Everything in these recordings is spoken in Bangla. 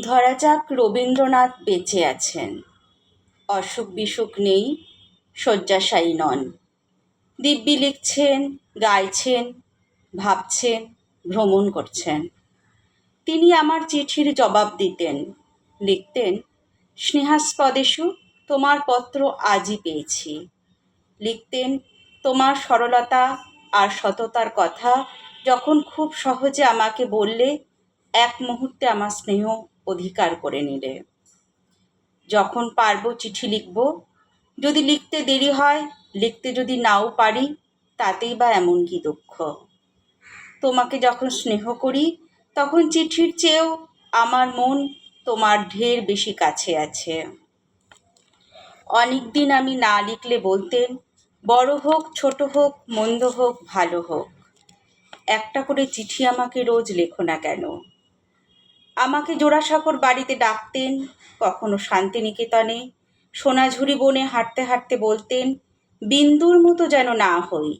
ধরা যাক রবীন্দ্রনাথ বেঁচে আছেন। অসুখ বিসুখ নেই, শয্যাশায়ী নন। দিব্যি লিখছেন, গাইছেন, ভাবছেন, ভ্রমণ করছেন। তিনি আমার চিঠির জবাব দিতেন। লিখতেন, স্নেহাস্পদেশু, তোমার পত্র আজই পেয়েছি। লিখতেন, তোমার সরলতা আর সততার কথা যখন খুব সহজে আমাকে বললে, এক মুহূর্তে আমার স্নেহ অধিকার করে নিলে। যখন পারব চিঠি লিখব। যদি লিখতে দেরি হয়, লিখতে যদি নাও পারি, তাতেই বা এমন কি দুঃখ। তোমাকে যখন স্নেহ করি, তখন চিঠির চেয়েও আমার মন তোমার ঢের বেশি কাছে আছে। অনেক দিন আমি না লিখলে বলতেন বড় হোক, ছোট হোক, মন্দ হোক, ভালো হোক, একটা করে চিঠি আমাকে রোজ লেখো না কেন? আমাকে জোড়াসাঁকোর বাড়িতে ডাকতেন, কখনো শান্তিনিকেতনে। সোনাঝুরি বনে হাঁটতে হাঁটতে বলতেন, বিন্দুর মতো যেন না হই,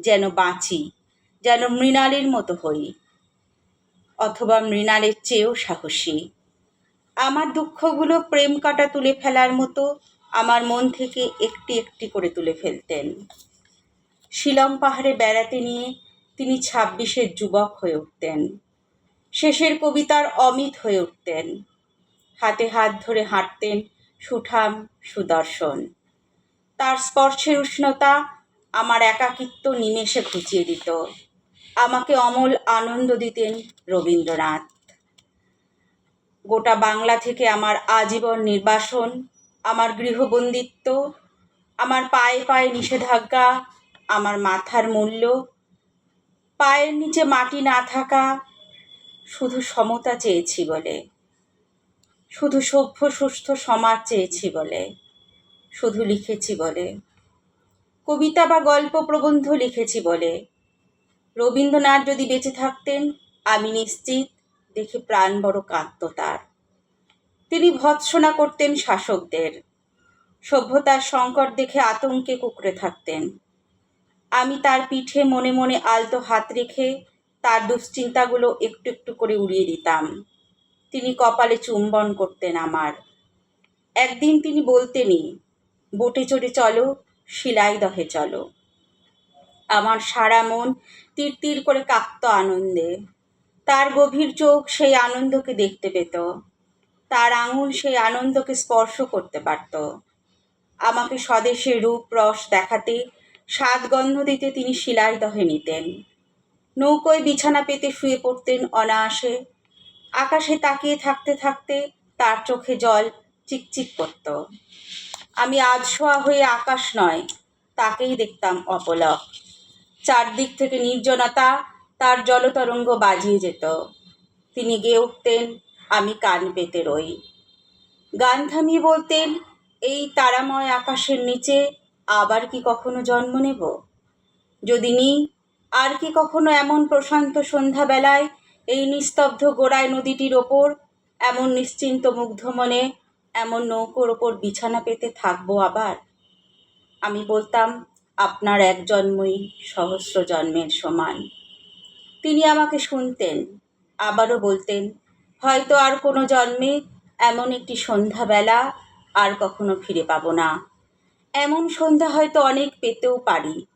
যেন বাঁচি, যেন মৃণালের মতো হই, অথবা মৃণালের চেয়েও সাহসী। আমার দুঃখগুলো প্রেম কাটা তুলে ফেলার মতো আমার মন থেকে একটি একটি করে তুলে ফেলতেন। শিলং পাহাড়ে বেড়াতে নিয়ে তিনি ছাব্বিশের যুবক হয়ে উঠতেন। শেষের কবিতার অমিত হয়ে উঠতেন। হাতে হাত ধরে হাঁটতেন সুঠাম সুদর্শন। তার স্পর্শের উষ্ণতা আমার একাকিত্ব নিমেষে ঘুচিয়ে দিত। আমাকে অমল আনন্দ দিতেন রবীন্দ্রনাথ। গোটা বাংলা থেকে আমার আজীবন নির্বাসন, আমার গৃহবন্দিত্ব, আমার পায়ে পায়ে নিষেধাজ্ঞা, আমার মাথার মূল্য, পায়ের নিচে মাটি না থাকা শুধু সমতা চেয়েছি বলে। শুধু সভ্য, সুস্থ সমাজ চেয়েছি বলে। শুধু লিখেছি বলে। কবিতা বা গল্প প্রবন্ধ লিখেছি বলে। রবীন্দ্রনাথ যদি বেঁচে থাকতেন, আমি নিশ্চিত দেখে প্রাণ বড় কাঁদত তার। তিনি ভৎসনা করতেন শাসকদের। সভ্যতার সংকট দেখে আতঙ্কে কুকড়ে থাকতেন। আমি তার পিঠে মনে মনে আলতো হাত রেখে তার দুশ্চিন্তাগুলো একটু একটু করে উড়িয়ে দিতাম। তিনি কপালে চুম্বন করতেন আমার। একদিন তিনি বলতেনই বোটে চড়ে চলো, শিলাই দহে চলো। আমার সারা মন তীর তীর করে কাঁপত আনন্দে। তার গভীর চোখ সেই আনন্দকে দেখতে পেত। তার আঙুল সেই আনন্দকে স্পর্শ করতে পারত। আমাকে স্বদেশে রূপ, রস দেখাতে স্বাদ গন্ধ দিতে তিনি শিলাই দহে নিতেন। নৌকোয় বিছানা পেতে শুয়ে পড়তেন অনায়াসে। আকাশে তাকিয়ে থাকতে থাকতে তার চোখে জল চিকচিক করত। আমি আধশোয়া হয়ে আকাশ নয়, তাকেই দেখতাম অপলক। চারদিক থেকে নির্জনতা তার জলতরঙ্গ বাজিয়ে যেত। তিনি গেয়ে উঠতেন, আমি কান পেতে রই। গান থামিয়ে বলতেন, এই তারাময় আকাশের নিচে আবার কি কখনো জন্ম নেব? যদি নিই আর কি কখনো এমন প্রশান্ত সন্ধ্যাবেলায় এই নিস্তব্ধ গোড়ায় নদীটির ওপর, এমন নিশ্চিন্ত মুগ্ধ মনে, এমন নৌকোর ওপর বিছানা পেতে থাকব আবার? আমি বলতাম, আপনার এক জন্মই সহস্র জন্মের সমান। তিনি আমাকে শুনতেন, আবারও বলতেন, হয়তো আর কোনো জন্মে এমন একটি সন্ধ্যাবেলা আর কখনো ফিরে পাবো না। এমন সন্ধ্যা হয়তো অনেক পেতেও পারি।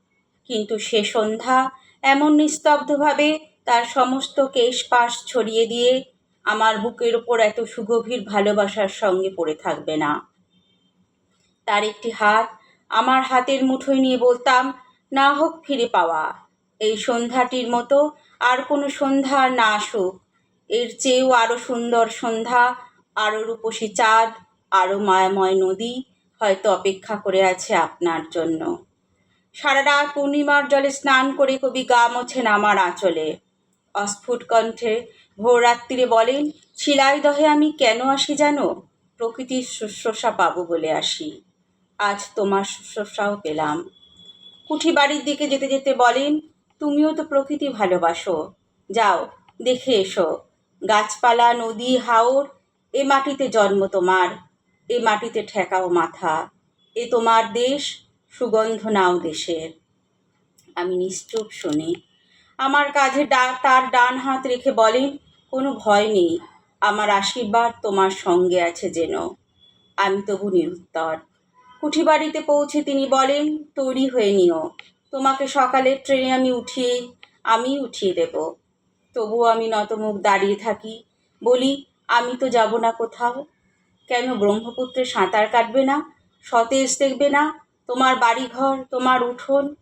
কিন্তু সে সন্ধ্যা এমন নিস্তব্ধভাবে তার সমস্ত কেশপাশ ছড়িয়ে দিয়ে আমার বুকের ওপর এত সুগভীর ভালোবাসার সঙ্গে পড়ে থাকবে না। তার একটি হাত আমার হাতের মুঠোয় নিয়ে বলতাম, না হোক ফিরে পাওয়া। এই সন্ধ্যাটির মতো আর কোনো সন্ধ্যা না আসুক। এর চেয়েও আরও সুন্দর সন্ধ্যা আরও রূপসী চাঁদ আরও মায়াময় নদী হয়তো অপেক্ষা করে আছে আপনার জন্য। সারা রাত পূর্ণিমার জলে স্নান করে কবি গা মোছেন আমার আঁচলে। অস্ফুট কণ্ঠে ভোররাত্রিরে বলেন শিলাইদহে আমি কেন আসি জানো? প্রকৃতির শুশ্রূষা পাবো বলে আসি। আজ তোমার শুশ্রূষাও পেলাম। কুঠি বাড়ির দিকে যেতে যেতে বলেন, তুমিও তো প্রকৃতি ভালোবাসো। যাও, দেখে এসো। গাছপালা, নদী, হাওর, এ মাটিতে জন্ম তোমার। এ মাটিতে ঠেকাও মাথা। এ তোমার দেশ সুগন্ধ নাও দেশের আমি নিশ্চুপ শুনি, আমার কাঁধে তার ডান হাত রেখে বলেন কোনো ভয় নেই, আমার আশীর্বাদ তোমার সঙ্গে আছে যেন। আমি তবু নিরুত্তর। কুঠি বাড়িতে পৌঁছে তিনি বলেন, তৈরি হয়ে নিও, তোমাকে সকালের ট্রেনে আমি উঠিয়ে আমি উঠিয়ে দেব। তবুও আমি নতমুখ দাঁড়িয়ে থাকি, বলি, আমি তো যাব না কোথাও। কেন ব্রহ্মপুত্রে সাঁতার কাটবে না, সতেজ দেখবে না তোমার বাড়িঘর, তোমার উঠোন,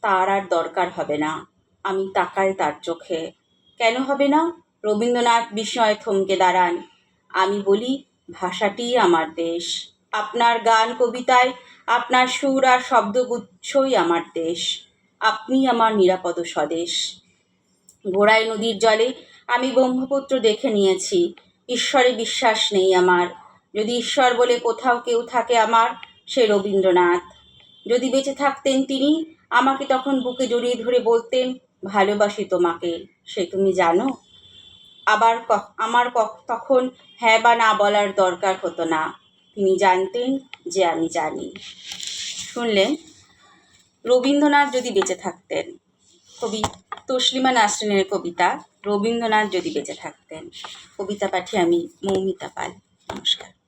তার আর দরকার হবে না। আমি তাকাই তার চোখে। কেন হবে না? রবীন্দ্রনাথ বিস্ময়ে থমকে দাঁড়ান। আমি বলি ভাষাটিই আমার দেশ। আপনার গান কবিতায়, আপনার সুর আর শব্দগুচ্ছই আমার দেশ। আপনি আমার নিরাপদ স্বদেশ। ঘোড়াই নদীর জলে আমি ব্রহ্মপুত্র দেখে নিয়েছি। ঈশ্বরে বিশ্বাস নেই আমার। যদি ঈশ্বর বলে কোথাও কেউ থাকে আমার সে রবীন্দ্রনাথ। যদি বেঁচে থাকতেন তিনি, আমাকে তখন বুকে জড়িয়ে ধরে বলতেন, ভালোবাসি তোমাকে, সে তুমি জানো? আবার আমার তখন হ্যাঁ বা না বলার দরকার হতো না। তিনি জানতেন যে আমি জানি। শুনলেন? রবীন্দ্রনাথ যদি বেঁচে থাকতেন, কবি তসলিমা নাসরিনের কবিতা, রবীন্দ্রনাথ যদি বেঁচে থাকতেন, কবিতা পাঠে আমি মৌমিতা পাল। নমস্কার।